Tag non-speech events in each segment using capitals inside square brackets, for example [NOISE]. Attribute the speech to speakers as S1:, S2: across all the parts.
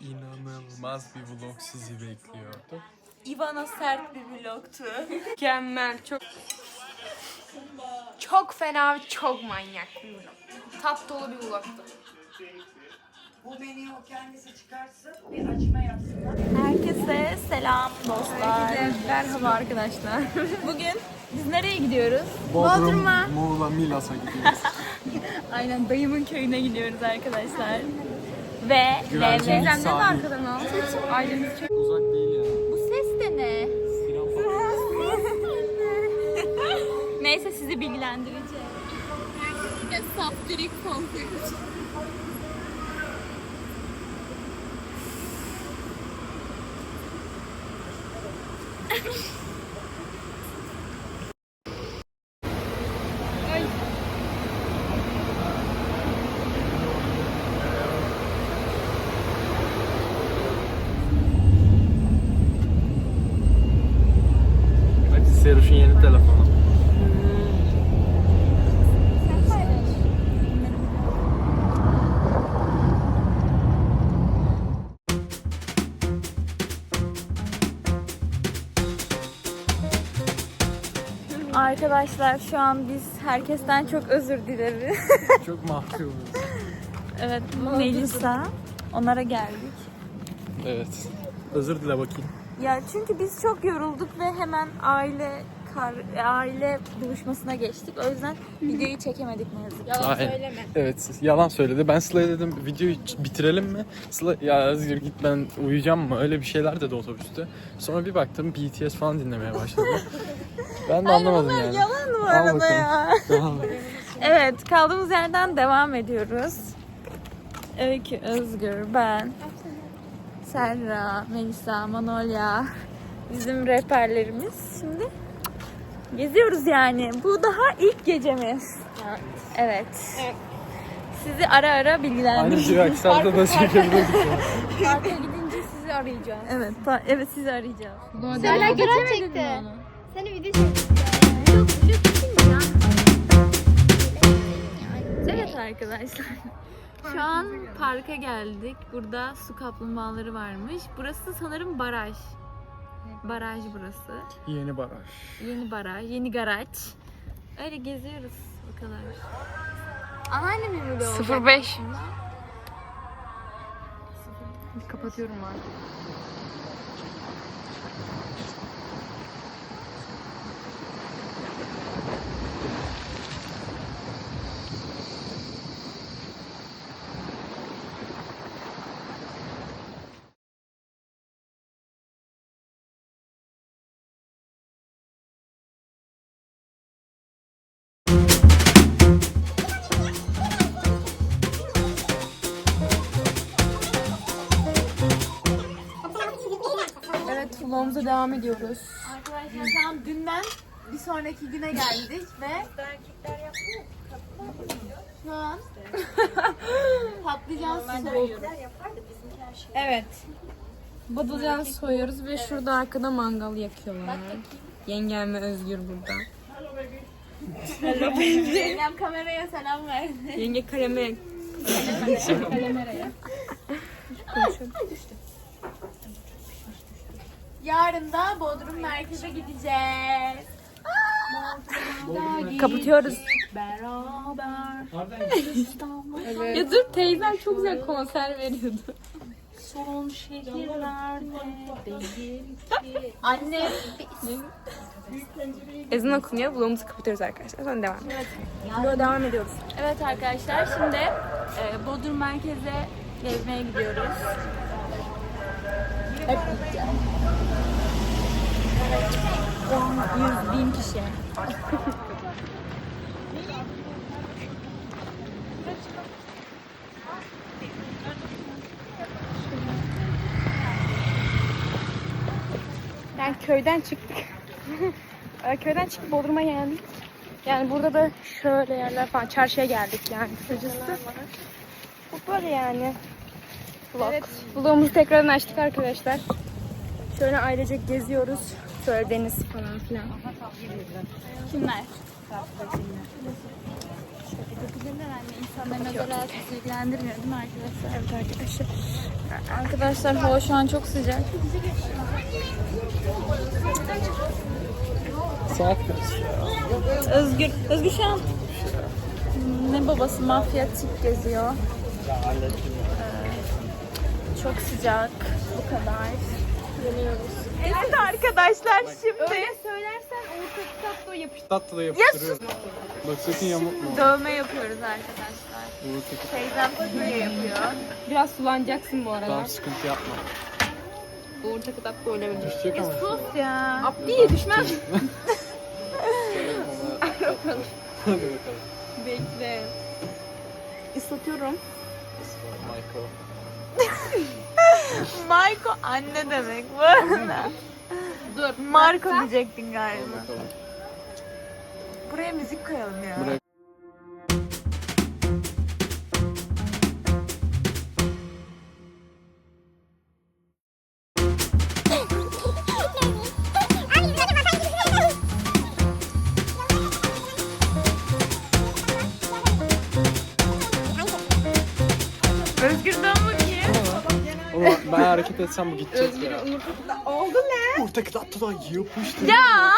S1: İnanılmaz bir vlog sizi bekliyordu.
S2: Ivana sert bir vlogtu. Mükemmel, çok çok fena ve çok manyak bir vlog. Tat dolu bir vlogtu.
S3: Bu menüyü o kendisi çıkarsın, bir açma yapsınlar.
S4: Herkese selam dostlar. Merhaba arkadaşlar. [LAUGHS] Bugün biz nereye gidiyoruz? Bodrum'a.
S1: Muğla, Milas'a gidiyoruz. [LAUGHS]
S4: Aynen dayımın köyüne gidiyoruz arkadaşlar. Ve
S1: Güvenceli
S4: Levre.
S1: sahil.
S4: arkadan al. Ailemiz çok...
S1: Uzak değil yani.
S4: Bu ses de ne? [LAUGHS] Neyse sizi bilgilendireceğim. Saftirik konfeti.
S1: Hadi
S4: Arkadaşlar şu an biz herkesten çok özür dileriz. [LAUGHS]
S1: Çok mahcubuz.
S4: evet bu Melisa. Onlara geldik.
S1: Evet. Özür dile bakayım.
S4: Ya çünkü biz çok yorulduk ve hemen aile aile buluşmasına geçtik. O yüzden videoyu çekemedik ne yazık ki.
S1: Aynen. Evet yalan söyledi. Ben Sıla'ya dedim videoyu ç- bitirelim mi? Sıla ya Özgür git ben uyuyacağım mı? Öyle bir şeyler dedi otobüste. Sonra bir baktım BTS falan dinlemeye başladı. ben de anlamadım yani.
S4: Yalan bu
S1: Al
S4: arada
S1: bakalım.
S4: ya.
S1: Tamam.
S4: Evet kaldığımız yerden devam ediyoruz. Öykü, Özgür, ben, Serra, Melisa, Manolya bizim rehberlerimiz. Şimdi geziyoruz yani. Bu daha ilk gecemiz. Evet. Sizi ara ara
S1: Aynı
S4: bilgilendireceğim.
S1: şey Aksel'de de çekebilirdik. ya.
S4: Parka gidince sizi arayacağım. Evet, pa- evet sizi arayacağım.
S5: Sen fotoğraf çekti. Seni video çekti. Yok, video çekeyim mi ya?
S4: Evet arkadaşlar. Şu an parka geldik. Burada su kaplumbağaları varmış. Burası sanırım baraj. Baraj burası.
S1: Yeni baraj.
S4: Yeni baraj, yeni garaj. Öyle geziyoruz o kadar.
S5: Anneannemin vlogu.
S2: 05. Kapatıyorum artık. Vlogumuza devam ediyoruz.
S4: Arkadaşlar an dünden bir sonraki güne geldik ve şu an [LAUGHS] patlıcan soğuk.
S2: Evet. Badılcan soyuyoruz ve şurada arkada mangal yakıyorlar. Yengem ve Özgür burada.
S4: Yengem kameraya selam verdi.
S2: Yenge kaleme
S4: Yarın da Bodrum merkeze gideceğiz.
S2: kapatıyoruz.
S4: Beraber.
S2: Ya dur teyzem çok güzel konser veriyordu.
S4: Son şehirlerde değil ki. Annem
S2: Ezan okunuyor. Vlogumuzu kapatıyoruz arkadaşlar. Sonra devam edelim. Vloga devam ediyoruz.
S4: Evet arkadaşlar şimdi e, Bodrum merkeze gezmeye gidiyoruz. Hep gideceğiz. 10, 100 bin kişi.
S2: Yani köyden çıktık. [LAUGHS] Köyden çıkıp Bodrum'a geldik. Yani burada da şöyle yerler falan çarşıya geldik yani kısacası. Bu böyle yani. Vlog. Evet. Vlogumuzu tekrardan açtık arkadaşlar. Şöyle ailecek geziyoruz. Şöyle deniz falan filan.
S4: Kimler? Gidebilirler anne. İnsanların özel hayatı ilgilendirmiyor değil mi arkadaşlar?
S2: Evet arkadaşlar.
S4: Arkadaşlar hava şu an çok sıcak.
S1: Saat kaç?
S4: Özgür, Özgür şu an ne babası mafya tip geziyor. Çok sıcak. Bu kadar. Yanıyoruz. Evet arkadaşlar şimdi
S2: Öyle söylersen orta kitapta yapıştır.
S1: Tatlı da yapıştırıyorum. Bak sakın yamultma.
S4: dövme yapıyoruz arkadaşlar.
S1: Uğur'daki
S4: Teyzem figürye yapıyor.
S2: Biraz sulanacaksın bu arada.
S1: tamam sıkıntı yapma.
S2: Uğur takı da böyle bir
S1: Düşecek ama.
S4: Sus ya.
S2: Abdi düşmez.
S1: Hadi bakalım.
S2: Bekle. Islatıyorum.
S1: Michael.
S4: Marco anne demek bu arada.
S2: Dur.
S4: Marco diyecektin galiba. Buraya müzik koyalım ya.
S1: Buraya ben hareket etsem bu gidecek
S2: Özgür
S1: ya.
S2: Oldu ne?
S1: Uğur'daki tatlı da yapıştı.
S4: Ya. [LAUGHS]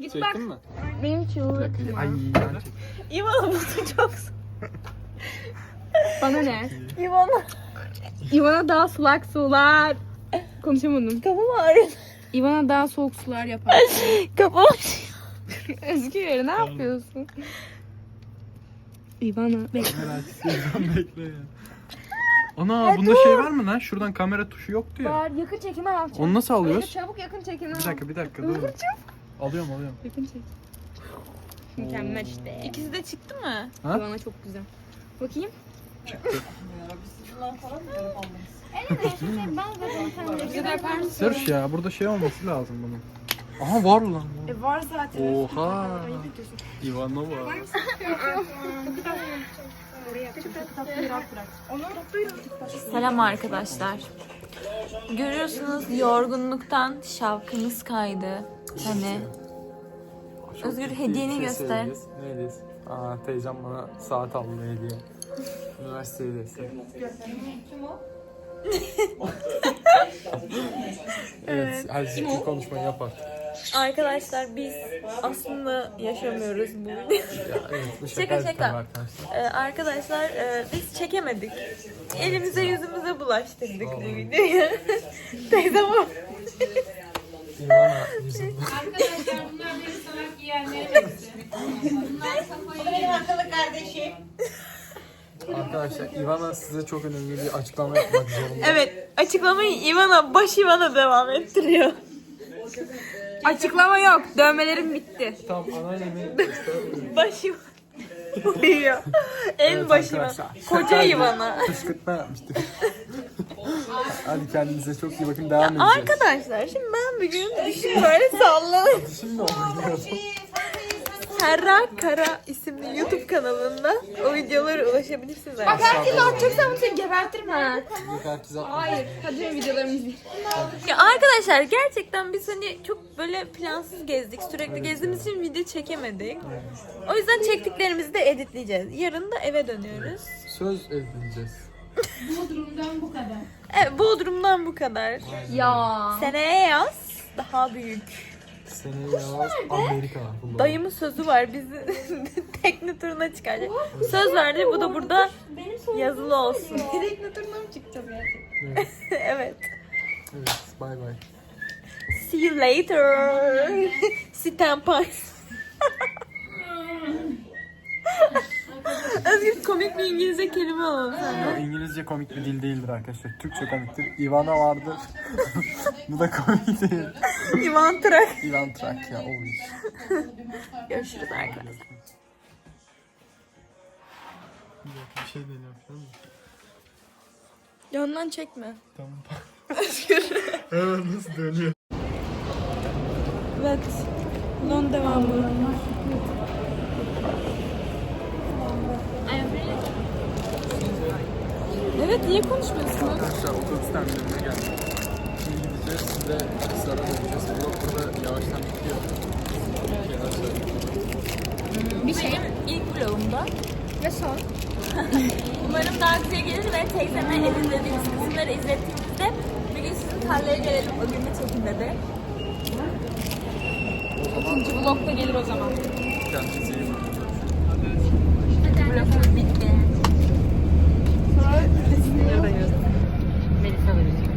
S2: Git
S1: Çektin
S2: bak.
S1: mi?
S2: Benim
S1: dakika. Ay ben çektim.
S4: İvan'a bu çok
S2: Bana ne? [LAUGHS]
S4: İvan'a.
S2: Ivana daha sulak sular. Konuşamadım.
S4: Kafam ağrıyor.
S2: Ivana daha soğuk sular yapar. [LAUGHS]
S4: Kafam
S2: Özgür ne yapıyorsun? Ivana bekle.
S1: Merak istiyorsan bekle ya. Ana bunda şey var mı lan? Şuradan kamera tuşu yoktu ya.
S2: Var yakın çekime al.
S1: Onu nasıl alıyoruz?
S2: Çabuk yakın çekime al.
S1: Bir dakika bir dakika dur. Alıyorum alıyorum.
S2: Yakın çek. Mükemmel işte.
S4: İkisi de çıktı mı?
S1: Ha?
S2: Ivana çok güzel. Bakayım. Mısın?
S1: Sırf ya burada şey olması lazım bunun. Aha var lan.
S2: E var zaten.
S1: Oha. Ivanova. [LAUGHS]
S4: Selam arkadaşlar. Görüyorsunuz yorgunluktan şapkamız kaydı. Hani Özgür, hediyeni göster.
S1: Ne hediyesi? Aa teyzem bana saat aldı hediye. Üniversite hediyesi. evet, her zikri konuşmayı yap artık.
S4: Arkadaşlar biz aslında yaşamıyoruz bu.
S1: Evet,
S4: Şaka,
S1: şaka.
S4: Ee, arkadaşlar e, biz çekemedik. Elimize yüzümüze bulaştırdık bu videoyu. [LAUGHS] Teyzem o.
S1: Arkadaşlar Ivana size çok önemli bir açıklama yapmak zorunda.
S4: Evet açıklamayı Ivana baş Ivana devam ettiriyor. [LAUGHS]
S2: Açıklama yok. Dövmelerim bitti.
S1: Tam anneannemi
S4: Baş Ivana. Uyuyor. En
S1: Evet
S4: baş Ivana.
S1: arkadaşlar,
S4: Koca. Ivana.
S1: Kışkırtma yapmıştık. Hadi kendinize çok iyi bakın devam edeceğiz.
S4: Arkadaşlar şimdi ben bir gün düşün böyle sallanıyorum.
S1: Şimdi oynuyorum.
S4: Serra Kara isimli YouTube kanalında o videolara ulaşabilirsiniz.
S2: Bak herkese atacaksan bunu seni gebertirim ha.
S1: Yok herkese
S2: Hayır. Hadi benim videolarımı izle.
S4: Ya arkadaşlar gerçekten biz hani çok böyle plansız gezdik. Sürekli gezdiğimiz için video çekemedik. O yüzden çektiklerimizi de editleyeceğiz. Yarın da eve dönüyoruz.
S1: söz edineceğiz.
S4: Evet Bodrum'dan bu kadar.
S2: Ya.
S4: Seneye yaz daha büyük.
S1: Seneye yaz Amerika. bunlar.
S4: Dayımın sözü var bizi [LAUGHS] tekne turuna çıkaracak. Söz verdi bu da burada yazılı olsun. tekne turuna mı çıkacağız [LAUGHS]
S1: Evet,
S4: evet.
S1: evet bay bay.
S4: See you later. [LAUGHS] Sitempas. Özgür komik bir İngilizce kelime alalım.
S1: Bu İngilizce komik bir dil değildir arkadaşlar. Türkçe komiktir. Ivana vardır. [LAUGHS] Bu da komik değil.
S4: Ivan Trak.
S1: Ivan Trakya o iş.
S4: Görüşürüz arkadaşlar.
S1: Bir dakika, bir şey deniyorum şu an.
S4: Yandan çekme.
S1: Tamam. [LAUGHS] evet nasıl dönüyor?
S4: Evet. Bunun devamı. Evet niye konuşmuyorsun?
S1: Arkadaşlar otobüs terminaline geldik. Şimdi gideceğiz. Size sıra vereceğiz. Vlog burada yavaştan bitiyor. Bir şeyler söyleyeyim.
S4: bir şeyim ilk vlogumda.
S2: Ve son. [LAUGHS]
S4: Umarım daha güzel gelir ve teyzeme edinlediğimiz kısımları izlettiğimizde bir gün sizin tarlaya gelelim o gün de çekin dedi.
S2: İkinci vlog da gelir o zaman.
S1: Kendinize iyi bakın.
S4: Vlogumuz bitti. Melisa da